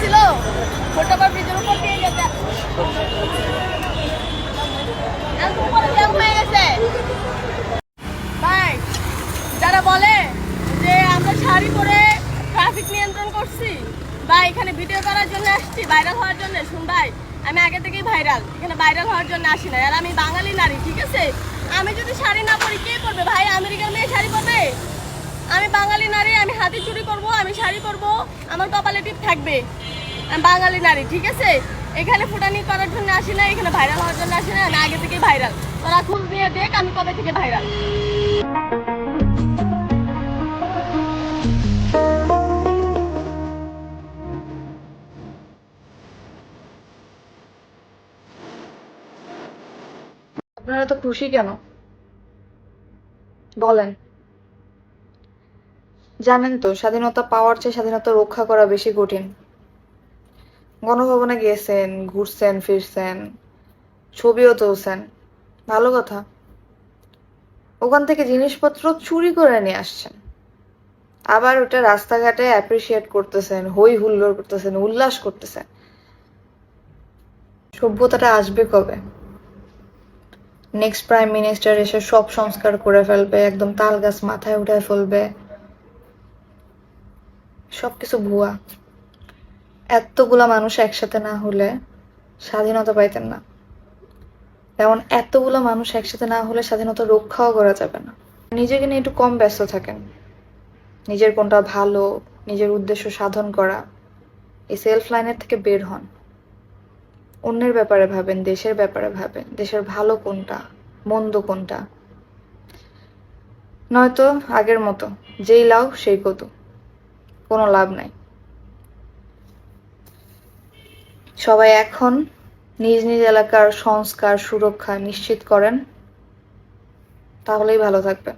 ছিল ফোটাবার ব্রিজের উপর দিয়ে গেছে। যারা বলে যে আমরা শাড়ি পরে ট্রাফিক নিয়ন্ত্রণ করছি বা এখানে ভিডিও করার জন্য আসছি ভাইরাল হওয়ার জন্য। শুন ভাই, আমি আগে থেকেই ভাইরাল এখানে ভাইরাল হওয়ার জন্য আসি না আর আমি বাঙালি নারী, ঠিক আছে? আমি যদি শাড়ি না পরি, কে করবে ভাই, আমেরিকার মেয়ে আমি বাঙালি নারী, আমি হাতি চুরি করব, আমি শাড়ি পরবো আমার কপালে টিপ থাকবে। আমি বাঙালি নারী, ঠিক আছে? এখানে ফুটানি করার জন্য আসি না এখানে ভাইরাল হওয়ার জন্য আসি না আমি আগে থেকেই ভাইরাল তোরা খুব নিয়ে দেখ আমি কবে থেকে ভাইরাল আপনারা তো খুশি কেন? বলেন। জানেন তো, স্বাধীনতা পাওয়ার চেয়ে স্বাধীনতা রক্ষা করা বেশি কঠিন। গণভবনে গিয়েছেন, ঘুরছেন, ফিরছেন, ছবিও তুলছেন। ভালো কথা। ওখান থেকে জিনিসপত্র চুরি করে নিয়ে আসছেন। আবার ওটা রাস্তাঘাটে অ্যাপ্রিসিয়েট করতেছেন, হই হুল্লোড় করতেছেন, উল্লাস করতেছেন। সভ্যতাটা আসবে কবে? নেক্সট প্রাইম মিনিস্টার এসে সব সংস্কার করে ফেলবে, একদম তাল গাছ মাথায় উঠায় ফেলবে। সবকিছু ভুয়া। এতগুলা মানুষ একসাথে না হলে স্বাধীনতা পাইতেন না। তেমন এতগুলো মানুষ একসাথে না হলে স্বাধীনতা রক্ষাও করা যাবে না। নিজেকে নিয়ে একটু কম ব্যস্ত থাকেন। নিজের কোনটা ভালো, নিজের উদ্দেশ্য সাধন করা, এই সেলফ লাইনের থেকে বের হন। অন্যের ব্যাপারে ভাবেন, দেশের ব্যাপারে ভাবেন, দেশের ভালো কোনটা, মন্দ কোনটা। নয়তো আগের মতো, যেই লাও সেই কদু। কোনো লাভ নাই। সবাই এখন নিজ নিজ এলাকার সংস্কার সুরক্ষা নিশ্চিত করেন, তাহলেই ভালো থাকবেন।